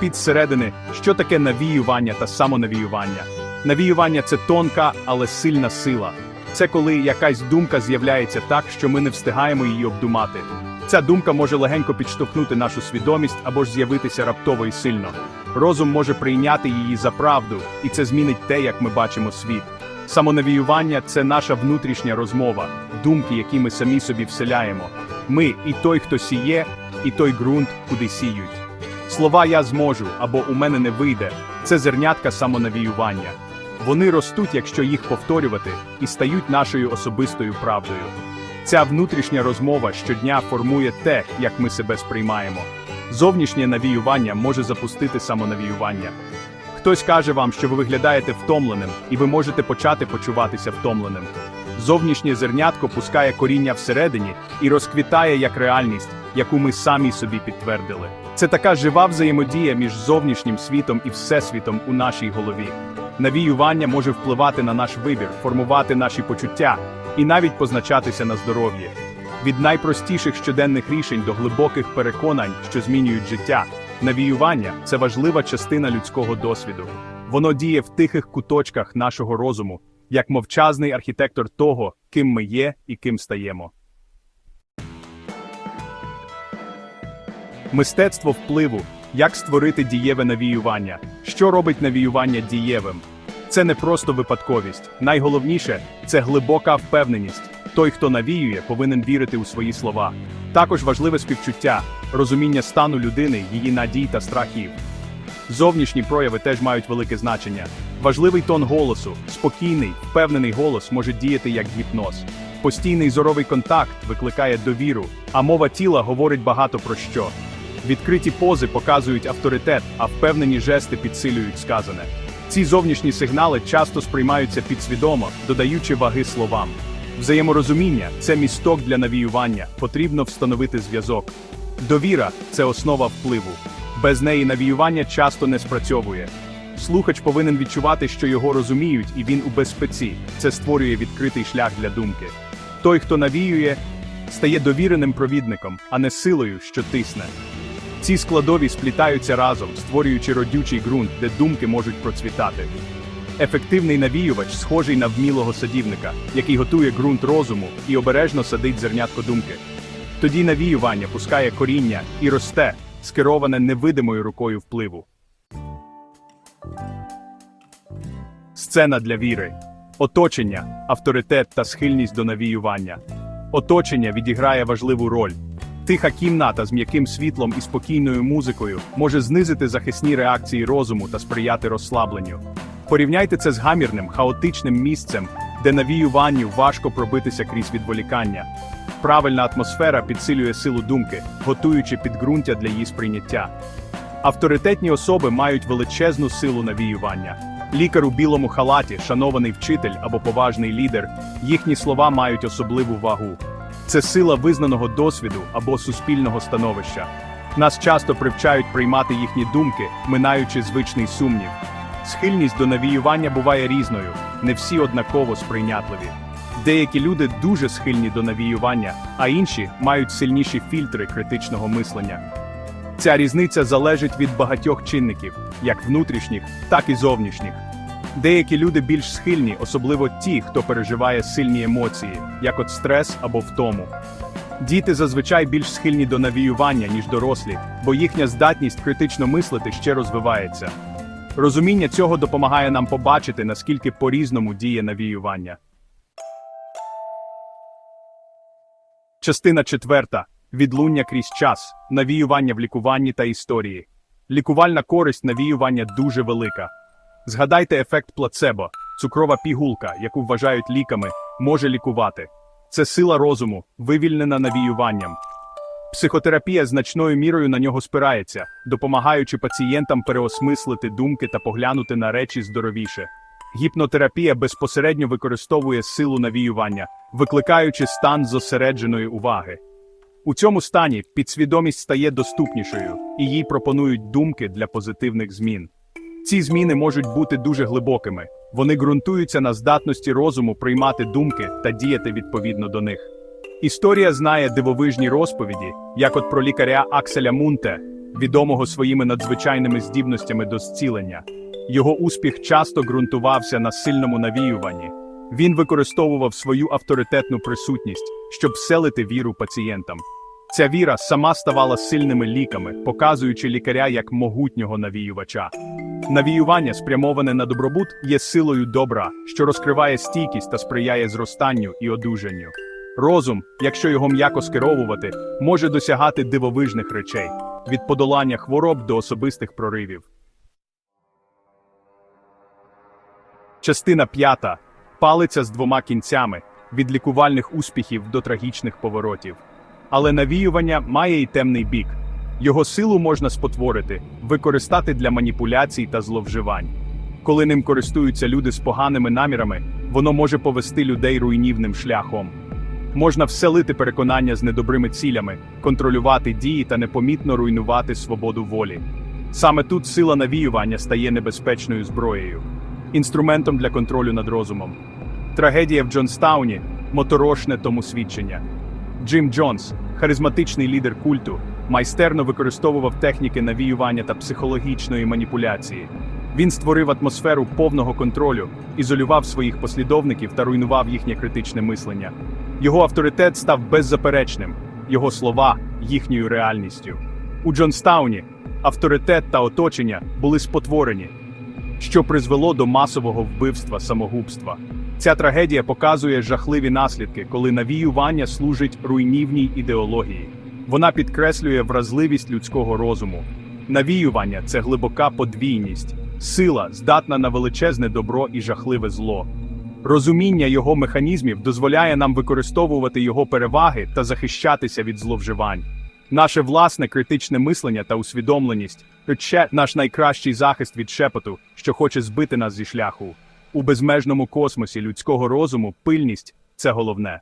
Під зсередини, що таке навіювання та самонавіювання. Навіювання це тонка, але сильна сила. Це коли якась думка з'являється так, що ми не встигаємо її обдумати. Ця думка може легенько підштовхнути нашу свідомість або ж з'явитися раптово і сильно. Розум може прийняти її за правду, і це змінить те, як ми бачимо світ. Самонавіювання це наша внутрішня розмова, думки, які ми самі собі вселяємо. Ми і той, хто сіє, і той ґрунт, куди сіють. Слова я зможу або у мене не вийде це зернятка самонавіювання. Вони ростуть, якщо їх повторювати, і стають нашою особистою правдою. Ця внутрішня розмова щодня формує те, як ми себе сприймаємо. Зовнішнє навіювання може запустити самонавіювання. Хтось каже вам, що ви виглядаєте втомленим, і ви можете почати почуватися втомленим. Зовнішнє зернятко пускає коріння всередині і розквітає як реальність, яку ми самі собі підтвердили. Це така жива взаємодія між зовнішнім світом і всесвітом у нашій голові. Навіювання може впливати на наш вибір, формувати наші почуття і навіть позначатися на здоров'ї. Від найпростіших щоденних рішень до глибоких переконань, що змінюють життя. Навіювання це важлива частина людського досвіду. Воно діє в тихих куточках нашого розуму, як мовчазний архітектор того, ким ми є і ким стаємо. Мистецтво впливу. Як створити дієве навіювання? Що робить навіювання дієвим? Це не просто випадковість. Найголовніше це глибока впевненість. Той, хто навіює, повинен вірити у свої слова. Також важливе співчуття, розуміння стану людини, її надій та страхів. Зовнішні прояви теж мають велике значення. Важливий тон голосу, спокійний, впевнений голос може діяти як гіпноз. Постійний зоровий контакт викликає довіру, а мова тіла говорить багато про що. Відкриті пози показують авторитет, а впевнені жести підсилюють сказане. Ці зовнішні сигнали часто сприймаються підсвідомо, додаючи ваги словам. Взаєморозуміння це місток для навіювання, потрібно встановити зв'язок. Довіра це основа впливу. Без неї навіювання часто не спрацьовує. Слухач повинен відчувати, що його розуміють, і він у безпеці. Це створює відкритий шлях для думки. Той, хто навіює, стає довіреним провідником, а не силою, що тисне. Ці складові сплітаються разом, створюючи родючий ґрунт, де думки можуть процвітати. Ефективний навіювач схожий на вмілого садівника, який готує ґрунт розуму і обережно садить зернятко думки. Тоді навіювання пускає коріння і росте, скероване невидимою рукою впливу. Сцена для віри. Оточення, авторитет та схильність до навіювання. Оточення відіграє важливу роль. Тиха кімната з м'яким світлом і спокійною музикою може знизити захисні реакції розуму та сприяти розслабленню. Порівняйте це з гамірним, хаотичним місцем, де навіюванню важко пробитися крізь відволікання. Правильна атмосфера підсилює силу думки, готуючи підґрунтя для її сприйняття. Авторитетні особи мають величезну силу навіювання. Лікар у білому халаті, шанований вчитель або поважний лідер, їхні слова мають особливу вагу. Це сила визнаного досвіду або суспільного становища. Нас часто привчають приймати їхні думки, минаючи звичний сумнів. Схильність до навіювання буває різною, не всі однаково сприйнятливі. Деякі люди дуже схильні до навіювання, а інші мають сильніші фільтри критичного мислення. Ця різниця залежить від багатьох чинників, як внутрішніх, так і зовнішніх. Деякі люди більш схильні, особливо ті, хто переживає сильні емоції, як от стрес або втому. Діти зазвичай більш схильні до навіювання, ніж дорослі, бо їхня здатність критично мислити ще розвивається. Розуміння цього допомагає нам побачити, наскільки по-різному діє навіювання. Частина четверта. Відлуння крізь час, навіювання в лікуванні та історії. Лікувальна користь навіювання дуже велика. Згадайте ефект плацебо, цукрова пігулка, яку вважають ліками, може лікувати. Це сила розуму, вивільнена навіюванням. Психотерапія значною мірою на нього спирається, допомагаючи пацієнтам переосмислити думки та поглянути на речі здоровіше. Гіпнотерапія безпосередньо використовує силу навіювання, викликаючи стан зосередженої уваги. У цьому стані підсвідомість стає доступнішою, і їй пропонують думки для позитивних змін. Ці зміни можуть бути дуже глибокими, вони ґрунтуються на здатності розуму приймати думки та діяти відповідно до них. Історія знає дивовижні розповіді, як от про лікаря Акселя Мунте, відомого своїми надзвичайними здібностями до зцілення. Його успіх часто ґрунтувався на сильному навіюванні. Він використовував свою авторитетну присутність, щоб вселити віру пацієнтам. Ця віра сама ставала сильними ліками, показуючи лікаря як могутнього навіювача. Навіювання, спрямоване на добробут, є силою добра, що розкриває стійкість та сприяє зростанню і одужанню. Розум, якщо його м'яко скеровувати, може досягати дивовижних речей від подолання хвороб до особистих проривів. Частина п'ята. Палиця з двома кінцями від лікувальних успіхів до трагічних поворотів. Але навіювання має й темний бік. Його силу можна спотворити, використати для маніпуляцій та зловживань. Коли ним користуються люди з поганими намірами, воно може повести людей руйнівним шляхом. Можна вселити переконання з недобрими цілями, контролювати дії та непомітно руйнувати свободу волі. Саме тут сила навіювання стає небезпечною зброєю, інструментом для контролю над розумом. Трагедія в Джонстауні моторошне тому свідчення. Джим Джонс, харизматичний лідер культу, майстерно використовував техніки навіювання та психологічної маніпуляції. Він створив атмосферу повного контролю, ізолював своїх послідовників та руйнував їхнє критичне мислення. Його авторитет став беззаперечним, його слова їхньою реальністю. У Джонстауні авторитет та оточення були спотворені, що призвело до масового вбивства самогубства. Ця трагедія показує жахливі наслідки, коли навіювання служить руйнівній ідеології. Вона підкреслює вразливість людського розуму. Навіювання це глибока подвійність, сила, здатна на величезне добро і жахливе зло. Розуміння його механізмів дозволяє нам використовувати його переваги та захищатися від зловживань. Наше власне критичне мислення та усвідомленість це наш найкращий захист від шепоту, що хоче збити нас зі шляху. У безмежному космосі людського розуму пильність це головне.